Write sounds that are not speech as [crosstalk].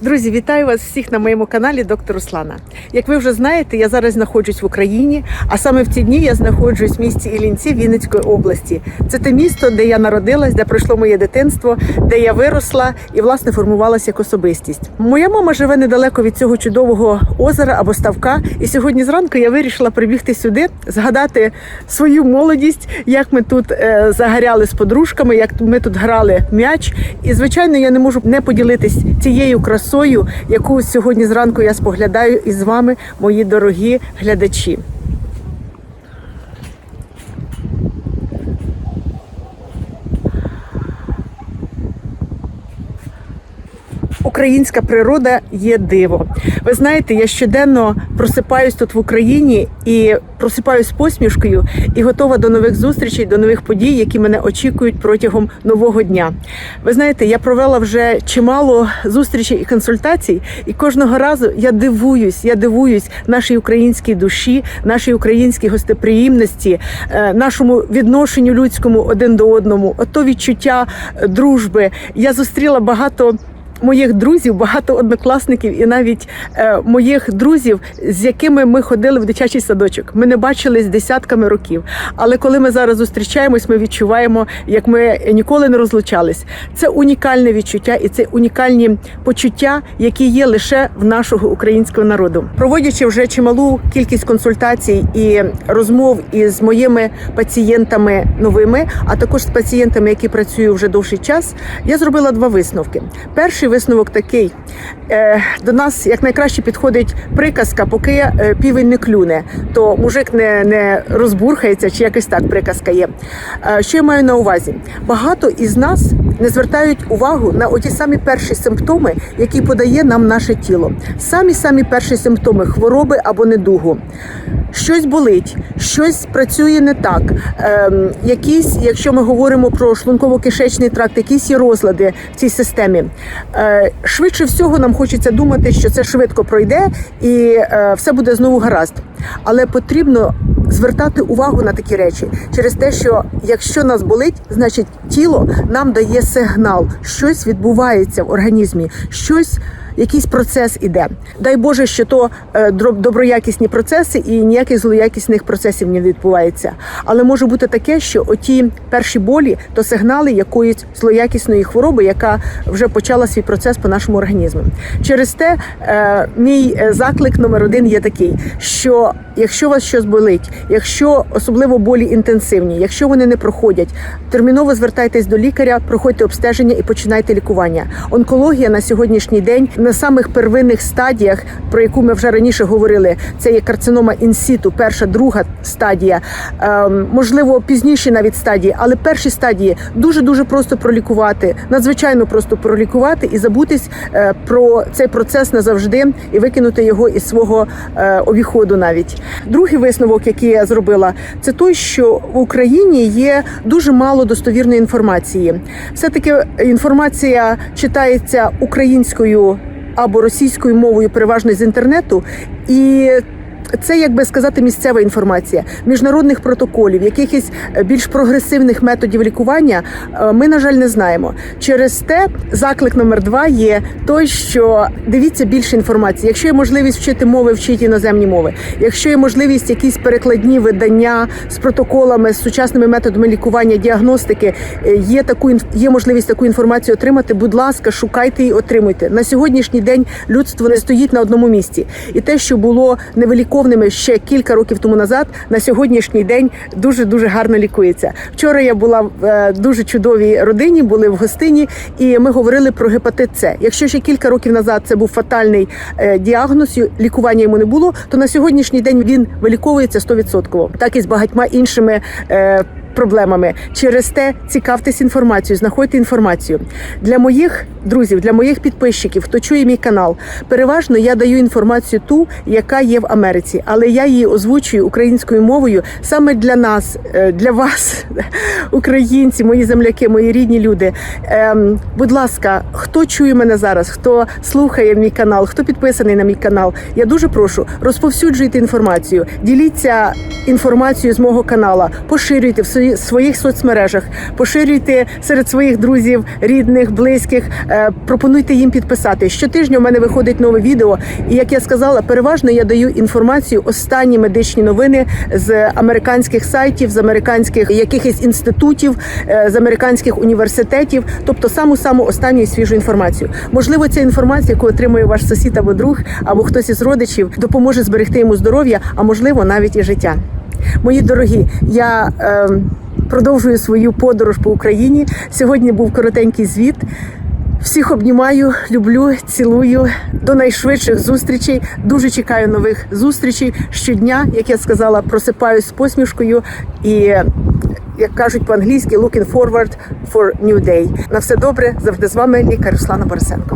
Друзі, вітаю вас всіх на моєму каналі Доктор Руслана. Як ви вже знаєте, я зараз знаходжусь в Україні, а саме в ці дні я знаходжусь в місті Іллінці Вінницької області. Це те місто, де я народилась, де пройшло моє дитинство, де я виросла і власне формувалася як особистість. Моя мама живе недалеко від цього чудового озера або ставка. І сьогодні зранку я вирішила прибігти сюди, згадати свою молодість, як ми тут е, загоряли з подружками, як ми тут грали м'яч. І звичайно, я не можу не поділитись цією красою, яку сьогодні зранку я споглядаю із вами, мої дорогі глядачі. Українська природа є диво. Ви знаєте, я щоденно просипаюсь тут в Україні і просипаюсь посмішкою і готова до нових зустрічей, до нових подій, які мене очікують протягом нового дня. Ви знаєте, я провела вже чимало зустрічей і консультацій, і кожного разу я дивуюсь, я дивуюсь нашій українській душі, нашій українській гостеприємності, е, нашому відношенню людському один до одному, ото відчуття дружби. Я зустріла багато моїх друзів, багато однокласників і навіть е, моїх друзів, з якими ми ходили в дитячий садочок. Ми не бачились десятками років. Але коли ми зараз зустрічаємось, ми відчуваємо, як ми ніколи не розлучались. Це унікальне відчуття і це унікальні почуття, які є лише в нашого українського народу. Проводячи вже чималу кількість консультацій і розмов із моїми пацієнтами новими, а також з пацієнтами, які працюють вже довший час, я зробила два висновки. Перший висновок такий: Е, до нас як найкраще підходить приказка, поки е, півень не клюне, то мужик не, не розбурхається, чи якось так приказка є. Е, Що я маю на увазі? Багато із нас не звертають увагу на оті самі перші симптоми, які подає нам наше тіло. Самі самі перші симптоми хвороби або недугу. Щось болить, щось працює не так. Ем, якісь, якщо ми говоримо про шлунково-кишечний тракт, якісь є розлади в цій системі. Е, швидше всього нам хочеться думати, що це швидко пройде і е, все буде знову гаразд. Але потрібно звертати увагу на такі речі через те, що якщо нас болить, значить тіло нам дає сигнал, щось відбувається в організмі, щось. Якийсь процес іде. Дай Боже, що то е, доброякісні процеси і ніяких злоякісних процесів не відбувається. Але може бути таке, що оті перші болі то сигнали якоїсь злоякісної хвороби, яка вже почала свій процес по нашому організму. Через те е, мій е, заклик номер один є такий: що якщо вас щось болить, якщо особливо болі інтенсивні, якщо вони не проходять, терміново звертайтесь до лікаря, проходьте обстеження і починайте лікування. Онкологія на сьогоднішній день на самих первинних стадіях, про яку ми вже раніше говорили, це є карцинома інсіту, перша, друга стадія, ем, можливо, пізніші навіть стадії, але перші стадії дуже дуже просто пролікувати, надзвичайно просто пролікувати і забутись е, про цей процес назавжди і викинути його із свого е, обіходу. Навіть другий висновок, який я зробила, це той, що в Україні є дуже мало достовірної інформації. Все таки інформація читається українською або російською мовою, переважно з інтернету, і це, як би сказати, місцева інформація міжнародних протоколів, якихось е, більш прогресивних методів лікування. е, Ми, на жаль, не знаємо. Через те заклик номер два є той, що дивіться більше інформації. Якщо є можливість вчити мови, вчіть іноземні мови. Якщо є можливість якісь перекладні видання з протоколами, з сучасними методами лікування, діагностики, е, є таку є можливість таку інформацію отримати. Будь ласка, шукайте і отримуйте. На сьогоднішній день людство не стоїть на одному місці, і те, що було невиліковними ще кілька років тому назад, на сьогоднішній день дуже дуже гарно лікується. Вчора я була в е, дуже чудовій родині, були в гостині, і ми говорили про гепатит С. Якщо ще кілька років назад це був фатальний е, діагноз, лікування йому не було, то на сьогоднішній день він виліковується 100%. Так і з багатьма іншими. е, Проблемами через те цікавтесь інформацією, знаходьте інформацію для моїх друзів, для моїх підписчиків, хто чує мій канал. Переважно я даю інформацію ту, яка є в Америці, але я її озвучую українською мовою саме для нас, е, для вас, [laughs] українці, мої земляки, мої рідні люди. Ем, будь ласка, хто чує мене зараз, хто слухає мій канал, хто підписаний на мій канал, я дуже прошу розповсюджуйте інформацію, діліться інформацією з мого канала, поширюйте в свої- своїх соцмережах, поширюйте серед своїх друзів, рідних, близьких. Е, Пропонуйте їм підписати. Щотижня у мене виходить нове відео. І як я сказала, переважно я даю інформацію, останні медичні новини з американських сайтів, з американських якихось інститутів, е, з американських університетів, тобто саму саму останню і свіжу інформацію. Можливо, ця інформація, яку отримує ваш сусід або друг, або хтось із родичів, допоможе зберегти йому здоров'я, а можливо навіть і життя. Мої дорогі, я е, продовжую свою подорож по Україні. Сьогодні був коротенький звіт. Всіх обнімаю, люблю, цілую. До найшвидших зустрічей. Дуже чекаю нових зустрічей щодня. Як я сказала, просипаюсь з посмішкою і, як кажуть по-англійськи, looking forward for new day. На все добре. Завжди з вами лікар Руслана Борисенко.